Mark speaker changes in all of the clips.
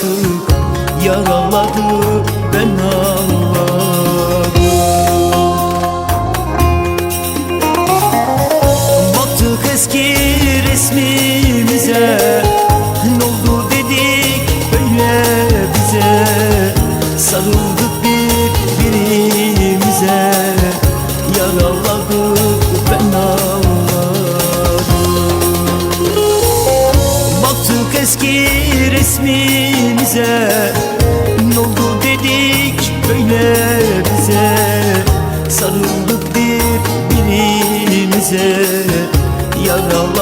Speaker 1: kaçtık Yaraladı ben ağladım Baktık eski resmimize Ne oldu dedik böyle bize. Sarıldık birbirimize Yaraladık ben ağladım Baktık eski resmimize Ne oldu dedik böyle bize. Sarıldık birbirimize. Yaraladı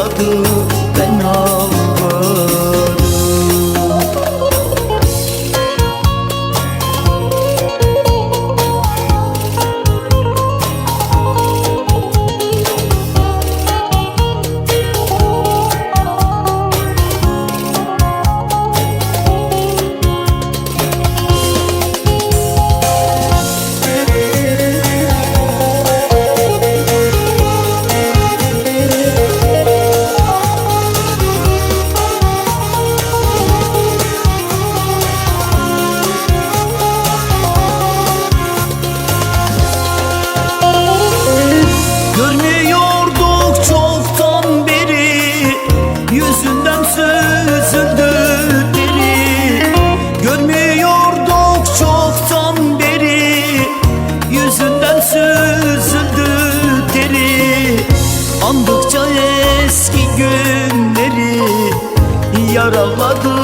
Speaker 1: Yaraladı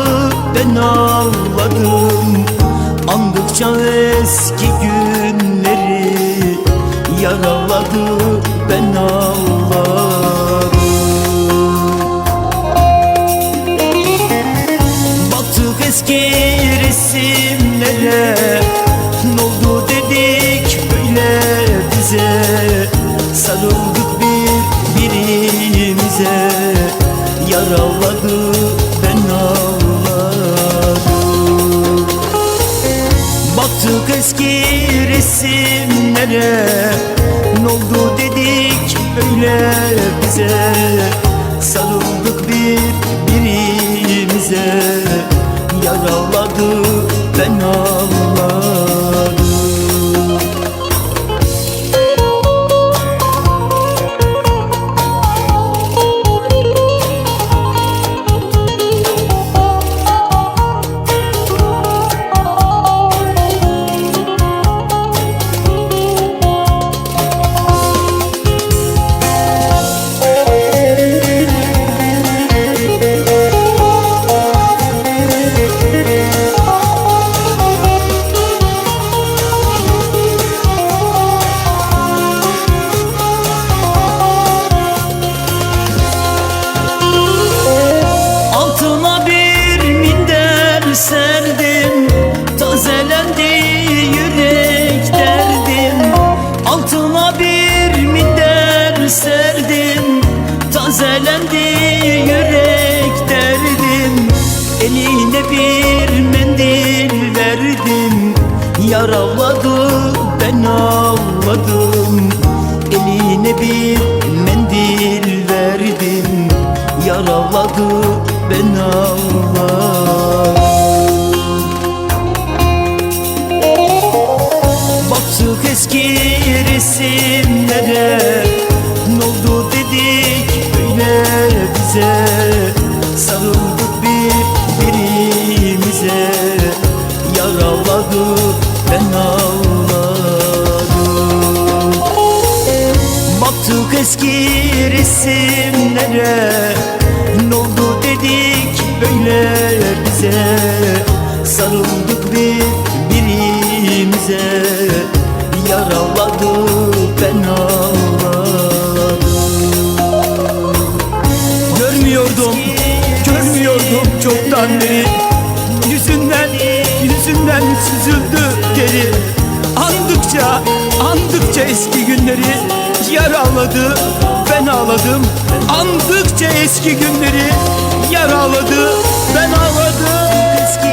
Speaker 1: ben ağladım Andıkça eski günleri Yaraladı ben ağladım Baktık eski resimlere Ne oldu dedik böyle bize? Sarıldık birbirimize Yaraladı resimlere Ne oldu dedik böyle bize. Sarıldık birbirimize Yaraladı ben ağladım. Eline bir mendil verdim. Yaraladı ben ağladım Baktık eski resimlere eski resimlere
Speaker 2: Andıkça, andıkça eski günleri Yaraladı, ben ağladım. Andıkça eski günleri Yaraladı, ben ağladım.
Speaker 1: Eski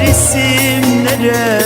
Speaker 1: resimlere